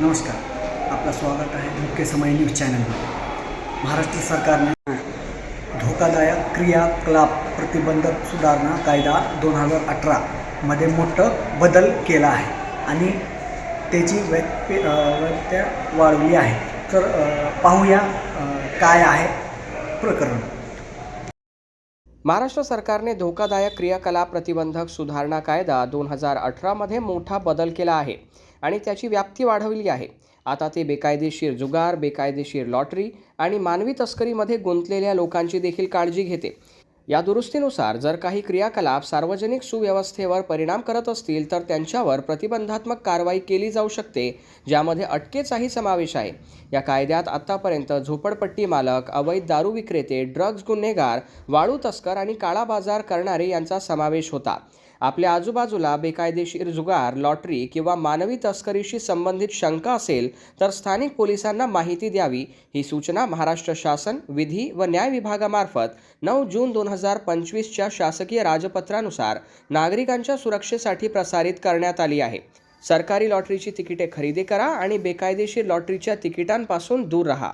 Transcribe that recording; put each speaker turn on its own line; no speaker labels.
नमस्कार. आपलं स्वागत आहे मुख्य समय न्यूज चॅनलमध्ये. महाराष्ट्र सरकारने धोकादायक क्रियाकलाप प्रतिबंधक सुधारणा कायदा दोन हजार अठरामध्ये मोठं बदल केला आहे आणि त्याची व्यक्ती अ, वाढवली आहे. तर पाहूया काय आहे प्रकरण.
महाराष्ट्र सरकारने धोकादायक क्रियाकलाप प्रतिबंधक सुधारणा कायदा दोन हजार अठरामध्ये मोठा बदल केला आहे. आणि त्याची व्याप्ती वाढवली आहे. आता ते बेकायदेशीर जुगार बेकायदेशीर लॉटरी आणि मानवी तस्करीमध्ये गुंतलेल्या लोकांची देखील काळजी घेते. या दुरुस्तीनुसार जर काही क्रियाकलाप सार्वजनिक सुव्यवस्थेवर परिणाम करत असतील तर त्यांच्यावर प्रतिबंधात्मक कारवाई केली जाऊ शकते ज्यामध्ये अटकेचाही समावेश आहे. या कायद्यात आत्तापर्यंत झोपडपट्टी मालक अवैध दारू विक्रेते ड्रग्ज गुन्हेगार वाळू तस्कर आणि काळा बाजार करणारे यांचा समावेश होता. आपल्या आजूबाजूला बेकायदेशीर जुगार लॉटरी किंवा मानवी तस्करीशी संबंधित शंका असेल तर स्थानिक पोलिसांना माहिती द्यावी. ही सूचना महाराष्ट्र शासन विधी व न्याय विभागामार्फत नऊ जून दोन हजार हजार पंचवीसच्या शासकीय राजपत्रानुसार नागरिकांच्या सुरक्षेसाठी प्रसारित करण्यात आली आहे. सरकारी लॉटरीची तिकिटे खरेदी करा आणि बेकायदेशीर लॉटरीच्या तिकिटांपासून दूर राहा.